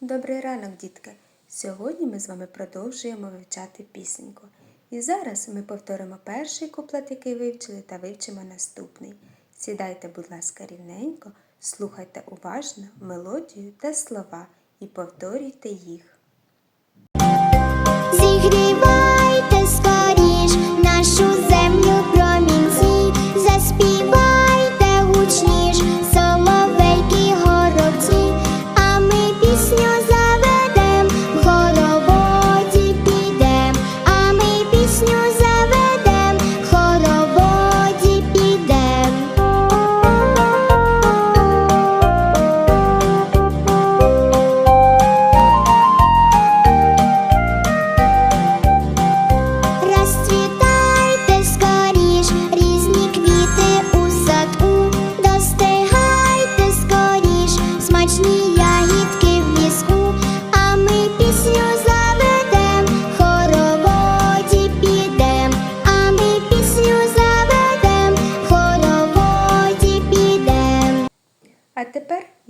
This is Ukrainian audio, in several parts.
Добрий ранок, дітки! Сьогодні ми з вами продовжуємо вивчати пісеньку. І зараз ми повторимо перший куплет, який вивчили, та вивчимо наступний. Сідайте, будь ласка, рівненько, слухайте уважно мелодію та слова і повторюйте їх. Зігрівайте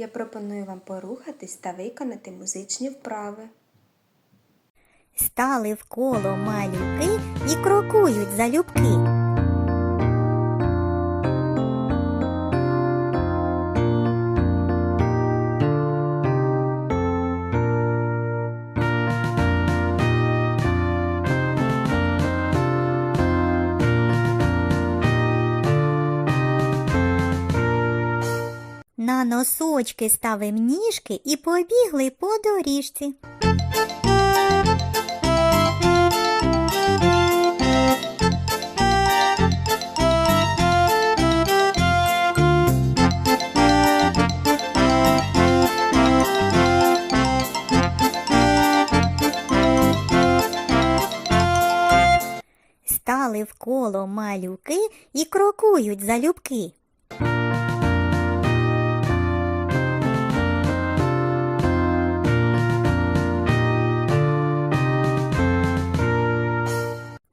пропоную вам порухатись та виконати музичні вправи. Стали в коло малюки і крокують залюбки. Носочки ставим ніжки і побігли по доріжці. Стали в коло малюки і крокують залюбки.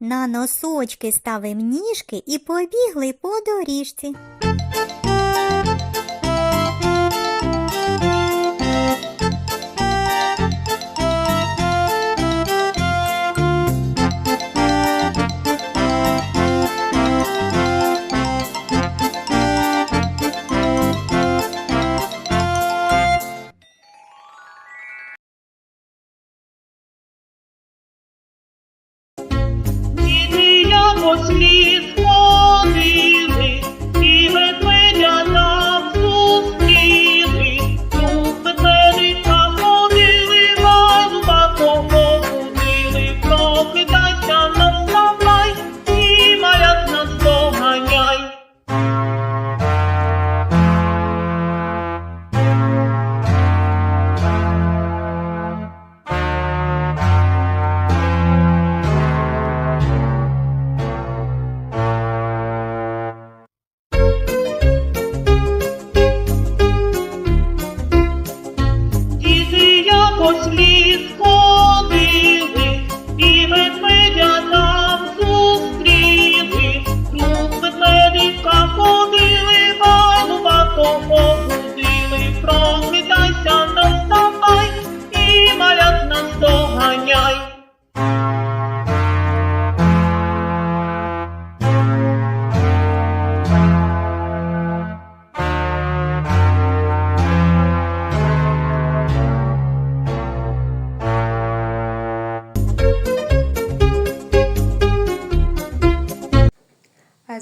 На носочки ставим ніжки і побігли по доріжці. Mostly was me.